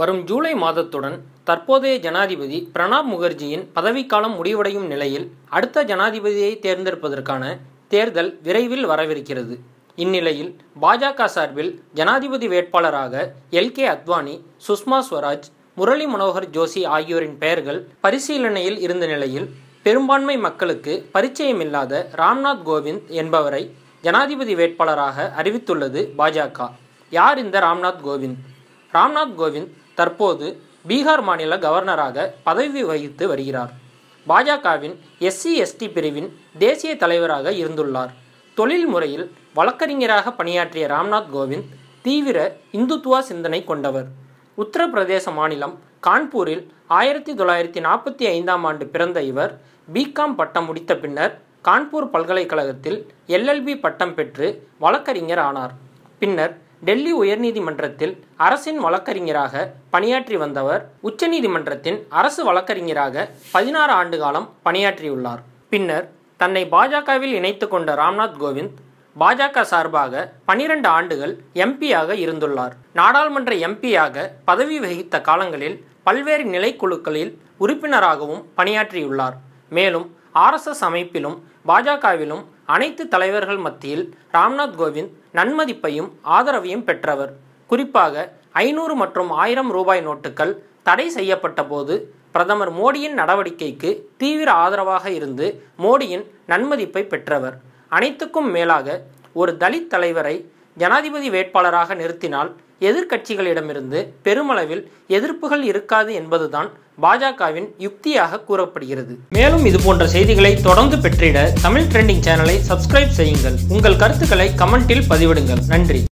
வரும் ஜூலை மாதத்துடன் தற்போதைய ஜனாதிபதி பிரணாப் முகர்ஜியின் பதவிக்காலம் முடிவடையும் நிலையில் அடுத்த ஜனாதிபதியை தேர்ந்தெடுப்பதற்கான தேர்தல் விரைவில் வரவிருக்கிறது. இந்நிலையில் பாஜக சார்பில் ஜனாதிபதி வேட்பாளராக எல். கே. அத்வானி சுஷ்மா ஸ்வராஜ் முரளி மனோகர் ஜோஷி ஆகியோரின் பெயர்கள் பரிசீலனையில் இருந்த நிலையில் பெரும்பான்மை மக்களுக்கு பரிச்சயமில்லாத ராம்நாத் கோவிந்த் என்பவரை ஜனாதிபதி வேட்பாளராக அறிவித்துள்ளது பாஜக. யார் இந்த ராம்நாத் கோவிந்த்? ராம்நாத் கோவிந்த் தற்போது பீகார் மாநில கவர்னராக பதவி வகித்து வருகிறார். பாஜகவின் எஸ்சி எஸ்டி பிரிவின் தேசிய தலைவராக இருந்துள்ளார். தொழில் முறையில் வழக்கறிஞராக பணியாற்றிய ராம்நாத் கோவிந்த் தீவிர இந்துத்துவா சிந்தனை கொண்டவர். உத்தரப்பிரதேச மாநிலம் கான்பூரில் ஆயிரத்தி தொள்ளாயிரத்தி நாற்பத்தி ஐந்தாம் ஆண்டு பிறந்த இவர் பிகாம் பட்டம் முடித்த பின்னர் கான்பூர் பல்கலைக்கழகத்தில் எல்எல்பி பட்டம் பெற்று வழக்கறிஞர் ஆனார். பின்னர் டெல்லி உயர்நீதிமன்றத்தில் அரசின் வழக்கறிஞராக பணியாற்றி வந்தவர் உச்சநீதிமன்றத்தின் அரசு வழக்கறிஞராக பதினாறு ஆண்டு காலம் பணியாற்றியுள்ளார். பின்னர் தன்னை பாஜகவில் இணைத்து கொண்ட ராம்நாத் கோவிந்த் பாஜக சார்பாக பனிரெண்டு ஆண்டுகள் எம்பியாக இருந்துள்ளார். நாடாளுமன்ற எம்பியாக பதவி வகித்த காலங்களில் பல்வேறு நிலைக்குழுக்களில் உறுப்பினராகவும் பணியாற்றியுள்ளார். மேலும் ஆர்எஸ்எஸ் அமைப்பிலும் பாஜகவிலும் அனைத்து தலைவர்கள் மத்தியில் ராம்நாத் கோவிந்த் நன்மதிப்பையும் ஆதரவையும் பெற்றவர். குறிப்பாக ஐநூறு மற்றும் ஆயிரம் ரூபாய் நோட்டுகள் தடை செய்யப்பட்ட போது பிரதமர் மோடியின் நடவடிக்கைக்கு தீவிர ஆதரவாக இருந்து மோடியின் நன்மதிப்பை பெற்றவர். அனைத்துக்கும் மேலாக ஒரு தலித் தலைவரை ஜனாதிபதி வேட்பாளராக நிறுத்தினால் எதிர்க்கட்சிகளிடமிருந்து பெருமளவில் எதிர்ப்புகள் இருக்காது என்பதுதான் பாஜகவின் யுக்தியாக கூறப்படுகிறது. மேலும் இது போன்ற செய்திகளை தொடர்ந்து பெற்றிட தமிழ் ட்ரெண்டிங் சேனலை சப்ஸ்கிரைப் செய்யுங்கள். உங்கள் கருத்துக்களை கமெண்டில் பதிவிடுங்கள். நன்றி.